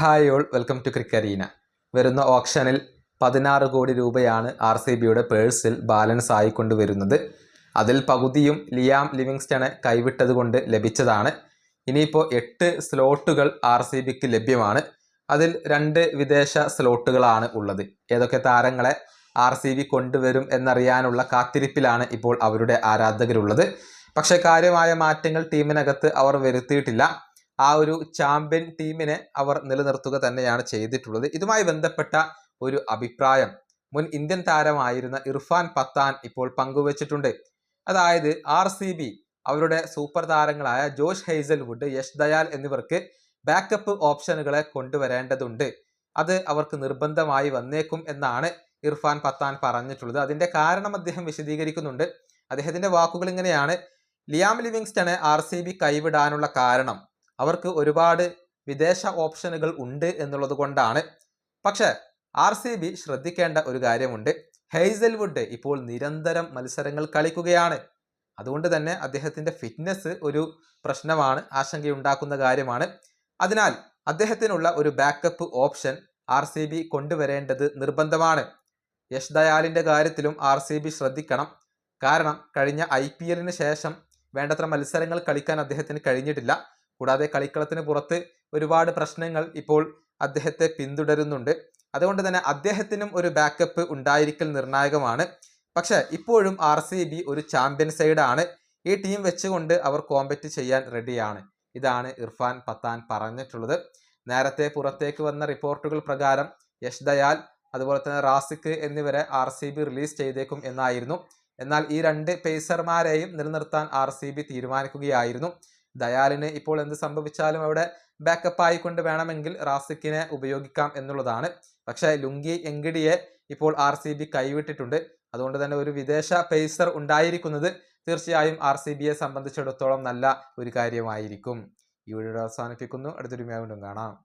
Hi all welcome to ക്രിക്കരീന വരുന്ന ഓപ്ഷനിൽ പതിനാറ് കോടി രൂപയാണ് ആർ സി ബിയുടെ പേഴ്സിൽ ബാലൻസ് ആയിക്കൊണ്ട് വരുന്നത്. അതിൽ പകുതിയും ലിയാം ലിവിങ്സ്റ്റണെ കൈവിട്ടത് കൊണ്ട് ലഭിച്ചതാണ്. ഇനിയിപ്പോൾ എട്ട് സ്ലോട്ടുകൾ ആർ സി ബിക്ക് ലഭ്യമാണ്. അതിൽ രണ്ട് വിദേശ സ്ലോട്ടുകളാണ് ഉള്ളത്. ഏതൊക്കെ താരങ്ങളെ ആർ സി ബി കൊണ്ടുവരും എന്നറിയാനുള്ള കാത്തിരിപ്പിലാണ് ഇപ്പോൾ അവരുടെ ആരാധകരുള്ളത്. പക്ഷേ കാര്യമായ മാറ്റങ്ങൾ ടീമിനകത്ത് അവർ വരുത്തിയിട്ടില്ല. ആ ഒരു ചാമ്പ്യൻ ടീമിനെ അവർ നിലനിർത്തുക തന്നെയാണ് ചെയ്തിട്ടുള്ളത്. ഇതുമായി ബന്ധപ്പെട്ട ഒരു അഭിപ്രായം മുൻ ഇന്ത്യൻ താരമായിരുന്ന ഇർഫാൻ പത്താൻ ഇപ്പോൾ പങ്കുവച്ചിട്ടുണ്ട്. അതായത് ആർ സി ബി അവരുടെ സൂപ്പർ താരങ്ങളായ ജോഷ് ഹെയ്സൽവുഡ് യശ് ദയാൽ എന്നിവർക്ക് ബാക്കപ്പ് ഓപ്ഷനുകളെ കൊണ്ടുവരേണ്ടതുണ്ട്. അത് അവർക്ക് നിർബന്ധമായി വന്നേക്കും എന്നാണ് ഇർഫാൻ പത്താൻ പറഞ്ഞിട്ടുള്ളത്. അതിന്റെ കാരണം അദ്ദേഹം വിശദീകരിക്കുന്നുണ്ട്. അദ്ദേഹത്തിന്റെ വാക്കുകൾ ഇങ്ങനെയാണ്. Liam Livingstone R C B കൈവിടാനുള്ള കാരണം അവർക്ക് ഒരുപാട് വിദേശ ഓപ്ഷനുകൾ ഉണ്ട് എന്നുള്ളത് കൊണ്ടാണ്. പക്ഷേ ആർ സി ബി ശ്രദ്ധിക്കേണ്ട ഒരു കാര്യമുണ്ട്. ഹെയ്സൽവുഡ് ഇപ്പോൾ നിരന്തരം മത്സരങ്ങൾ കളിക്കുകയാണ്. അതുകൊണ്ട് തന്നെ അദ്ദേഹത്തിന്റെ ഫിറ്റ്നസ് ഒരു പ്രശ്നമാണ് ആശങ്കയുണ്ടാക്കുന്ന കാര്യമാണ്. അതിനാൽ അദ്ദേഹത്തിനുള്ള ഒരു backup option R C B കൊണ്ടുവരേണ്ടത് നിർബന്ധമാണ്. യശ് ദയാലിന്റെ കാര്യത്തിലും ആർ സി ബി ശ്രദ്ധിക്കണം. കാരണം കഴിഞ്ഞ ഐ പി എല്ലിന് ശേഷം വേണ്ടത്ര മത്സരങ്ങൾ കളിക്കാൻ അദ്ദേഹത്തിന് കഴിഞ്ഞിട്ടില്ല. കൂടാതെ കളിക്കളത്തിന് പുറത്ത് ഒരുപാട് പ്രശ്നങ്ങൾ ഇപ്പോൾ അദ്ദേഹത്തെ പിന്തുടരുന്നുണ്ട്. അതുകൊണ്ട് തന്നെ അദ്ദേഹത്തിനും ഒരു ബാക്കപ്പ് ഉണ്ടായിരിക്കൽ നിർണായകമാണ്. പക്ഷേ ഇപ്പോഴും ആർ സി ബി ഒരു ചാമ്പ്യൻ സൈഡാണ് ഈ ടീം വെച്ചുകൊണ്ട് അവർ കോമ്പറ്റ് ചെയ്യാൻ റെഡിയാണ് ഇതാണ് ഇർഫാൻ പത്താൻ പറഞ്ഞിട്ടുള്ളത്. നേരത്തെ പുറത്തേക്ക് വന്ന റിപ്പോർട്ടുകൾ പ്രകാരം യശ് ദയാൽ അതുപോലെ തന്നെ റാസിക്ക് എന്നിവരെ ആർ സി ബി റിലീസ് ചെയ്തേക്കും എന്നായിരുന്നു. എന്നാൽ ഈ രണ്ട് പേസർമാരെയും നിലനിർത്താൻ ആർ സി ബി തീരുമാനിക്കുകയായിരുന്നു. ദയാലിന് ഇപ്പോൾ എന്ത് സംഭവിച്ചാലും അവിടെ ബാക്കപ്പ് ആയിക്കൊണ്ട് വേണമെങ്കിൽ റാസിക്കിനെ ഉപയോഗിക്കാം എന്നുള്ളതാണ്. പക്ഷേ ലുങ്കി എങ്കിടിയെ ഇപ്പോൾ ആർ സി ബി കൈവിട്ടിട്ടുണ്ട്. അതുകൊണ്ട് തന്നെ ഒരു വിദേശ പേസർ ഉണ്ടായിരിക്കുന്നത് തീർച്ചയായും ആർ സി ബിയെ സംബന്ധിച്ചിടത്തോളം നല്ല ഒരു കാര്യമായിരിക്കും. ഈ വീഡിയോ അവസാനിപ്പിക്കുന്നു. അടുത്തൊരു വീണ്ടും കാണാം.